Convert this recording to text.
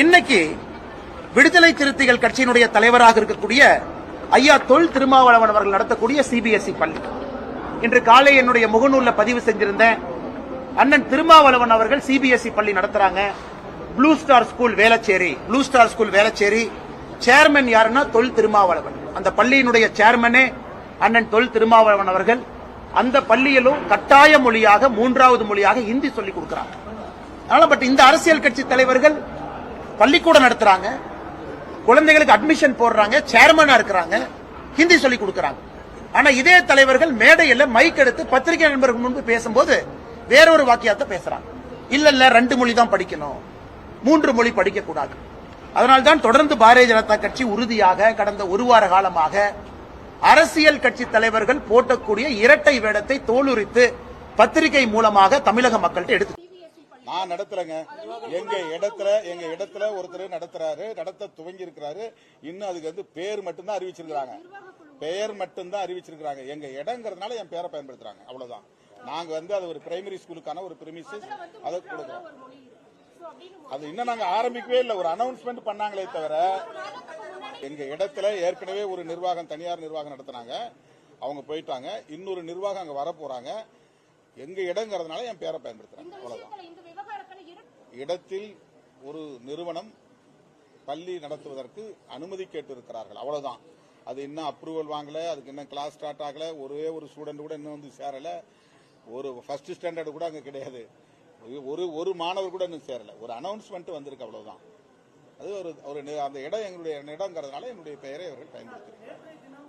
இன்னைக்கு விடுதலை சிறுத்தைகள் கட்சியினுடைய தலைவராக இருக்கக்கூடிய ஐயா தொல் திருமாவளவன் அவர்கள் நடத்தக்கூடிய சிபிஎஸ்இ பள்ளி. இன்று காலை என்னுடைய முகநூல்ல பதிவு செஞ்சிருந்தேன். அண்ணன் திருமாவளவன் அவர்கள் சிபிஎஸ்இ பள்ளி நடத்துறாங்க. Blue Star school Velachery. Blue Star school Velachery. Chairman யாருன்னா தொல் திருமாவளவன். அந்த பள்ளியினுடைய சேர்மனே அண்ணன் தொல் திருமாவளவன் அவர்கள். அந்த பள்ளியிலும் கட்டாய மொழியாக மூன்றாவது மொழியாக ஹிந்தி சொல்லிக் கொடுக்கிறாங்க அதனால பட் இந்த அரசியல் கட்சி தலைவர்கள் பள்ளிக்கூடம் நடத்துறாங்க. குழந்தைகளுக்கு அட்மிஷன் போடுறாங்க. சேர்மனா இருக்கிறாங்க. ஹிந்தி சொல்லி கொடுக்கறாங்க. ஆனா இதே தலைவர்கள் மேடையில மைக் எடுத்து பத்திரிகை நண்பர்கள் முன்பு பேசும்போது வேறொரு வாக்கியத்தை பேசுறாங்க. இல்ல இல்ல ரெண்டு மொழி தான் படிக்கணும். மூன்று மொழி படிக்க கூடாது அதனால்தான் தொடர்ந்து பாரதிய ஜனதா கட்சி உறுதியாக கடந்த ஒரு வார காலமாக அரசியல் கட்சி தலைவர்கள் போட்டக்கூடிய இரட்டை வேடத்தை தோலுரித்து பத்திரிகை மூலமாக தமிழக மக்கள்கிட்ட எடுத்து நான் நடத்துறேங்க. எங்க இடத்துல எங்க இடத்துல ஒருத்தர் நடத்துறாரு நடத்த துவங்கி இருக்கிறாரு இன்னும் அதுக்கு வந்து பேர் மட்டும்தான் அறிவிச்சிருக்காங்க பெயர் மட்டும்தான் அறிவிச்சிருக்காங்க எங்க இடங்கிறதுனால என் பேரை பயன்படுத்துறாங்க. அவ்வளவுதான். நாங்க வந்து அது ஒரு பிரைமரி ஸ்கூலுக்கான ஒரு பிரிமிசஸ் அதை கொடுக்குறோம். அது இன்னும் நாங்க ஆரம்பிக்கவே இல்லை. ஒரு அனௌன்ஸ்மெண்ட் பண்ணாங்களே தவிர எங்க இடத்துல ஏற்கனவே ஒரு நிர்வாகம் தனியார் நிர்வாகம் நடத்துனாங்க. அவங்க போயிட்டாங்க. இன்னொரு நிர்வாகம் அங்க வர போறாங்க எங்க இடங்கிறதுனால என் பேரை பயன்படுத்துறாங்க. அவ்வளவுதான். இடத்தில் ஒரு நிறுவனம் பள்ளி நடத்துவதற்கு அனுமதி கேட்டு இருக்கிறார்கள் அவ்வளவுதான். அது இன்னும் அப்ரூவல் வாங்கல அதுக்கு இன்னும் கிளாஸ் ஸ்டார்ட் ஆகல ஒரே ஒரு ஸ்டூடெண்ட் கூட இன்னும் வந்து சேரல. ஒரு ஃபர்ஸ்ட் ஸ்டாண்டர்டு கூட அங்க கிடையாது. ஒரு ஒரு மாணவர் கூட இன்னும் சேரல. ஒரு அனௌன்ஸ்மெண்ட் வந்திருக்கு அவ்வளவுதான். அது ஒரு ஒரு அந்த இடம் எங்களுடைய இடங்கிறதுனால என்னுடைய பெயரை அவர்கள் பயன்படுத்திருக்காங்க